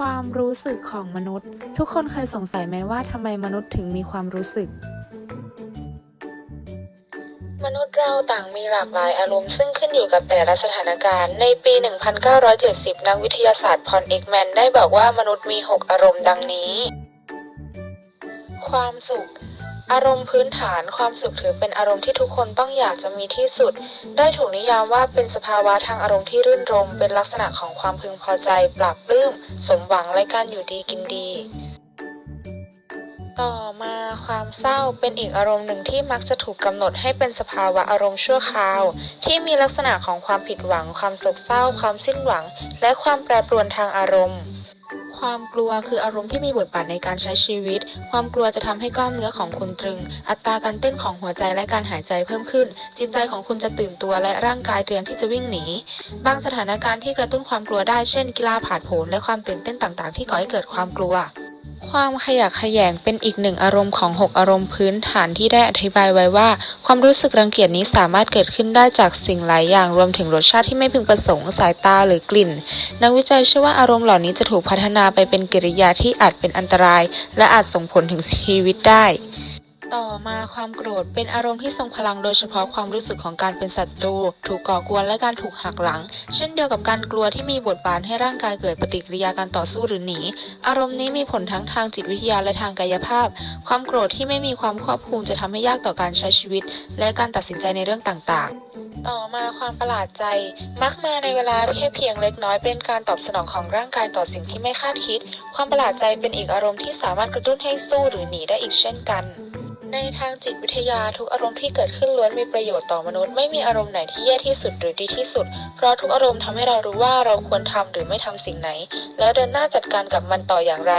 ความรู้สึกของมนุษย์ ทุกคนเคยสงสัยไหมว่าทำไมมนุษย์ถึงมีความรู้สึก มนุษย์เราต่างมีหลากหลายอารมณ์ซึ่งขึ้นอยู่กับแต่ละสถานการณ์ ในปี 1970 นักวิทยาศาสตร์พอนเอกแมนได้บอกว่ามนุษย์มี 6 อารมณ์ดังนี้ ความสุข อารมณ์พื้นฐานความสุขถือเป็นอารมณ์ที่ทุกคนต้องอยากจะมีที่สุด ได้ถูกนิยามว่าเป็นสภาวะทางอารมณ์ที่รื่นรม เป็นลักษณะของความพึงพอใจ ปรับปลื้ม สมหวังและการอยู่ดีกินดี ต่อมาความเศร้าเป็นอีกอารมณ์หนึ่งที่มักจะถูกกำหนดให้เป็นสภาวะอารมณ์ชั่วคราว ที่มีลักษณะของความผิดหวัง ความโศกเศร้า ความสิ้นหวัง และความแปรปรวนทางอารมณ์ ความกลัวคืออารมณ์ที่มีบทบาทในการใช้ชีวิต ความกลัวจะทำให้กล้ามเนื้อของคุณตรึง อัตราการเต้นของหัวใจและการหายใจเพิ่มขึ้น จิตใจของคุณจะตื่นตัวและร่างกายเตรียมที่จะวิ่งหนี บางสถานการณ์ที่กระตุ้นความกลัวได้ เช่น กีฬาผาดโผนและความตื่นเต้นต่างๆ ที่ก่อให้เกิดความกลัว ความขยะแขยงเป็นอีกหนึ่งอารมณ์ของ 6 อารมณ์พื้นฐานที่ได้อธิบายไว้ว่า ความรู้สึกรังเกียจนี้สามารถเกิดขึ้นได้จากสิ่งหลายอย่างรวมถึงรสชาติที่ไม่พึงประสงค์สายตาหรือกลิ่น นักวิจัยเชื่อว่าอารมณ์เหล่านี้จะถูกพัฒนาไปเป็นกิริยาที่อาจเป็นอันตราย และอาจส่งผลถึงชีวิตได้ ต่อมาความโกรธเป็นอารมณ์ที่ทรงพลังโดยเฉพาะความรู้สึกของการเป็นศัตรูถูกก่อกวนและการถูกหักหลัง เช่นเดียวกับการกลัวที่มีบทบาทให้ร่างกายเกิดปฏิกิริยาการต่อสู้หรือหนี อารมณ์นี้มีผลทั้งทางจิตวิทยาและทางกายภาพ ความโกรธที่ไม่มีความควบคุมจะทำให้ยากต่อการใช้ชีวิต และการตัดสินใจในเรื่องต่างๆต่อมาความประหลาดใจ มักมาในเวลาแค่เพียงเล็กน้อยเป็นการตอบสนองของร่างกายต่อสิ่งที่ไม่คาดคิด ความประหลาดใจเป็นอีกอารมณ์ที่สามารถกระตุ้นให้สู้หรือหนีได้อีกเช่นกัน ในทางจิตวิทยาทุกอารมณ์ที่เกิดขึ้นล้วนมีประโยชน์ต่อมนุษย์ไม่มีอารมณ์ไหนที่แย่ที่สุดหรือดีที่สุด เพราะทุกอารมณ์ทำให้เรารู้ว่าเราควรทำหรือไม่ทำสิ่งไหน แล้วเดินหน้าจัดการกับมันต่ออย่างไร